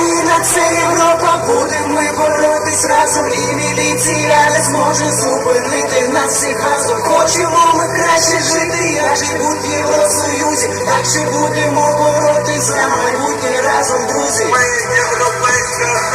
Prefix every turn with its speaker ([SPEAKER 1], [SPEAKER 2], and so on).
[SPEAKER 1] Україна, це Європа, будемо ми боротись разом і міліція не зможе зупинити нас всіх разом. Хочемо ми краще жити, як живуть в Євросоюзі, так що будемо боротись за майбутнє разом, друзі.
[SPEAKER 2] Ми європейська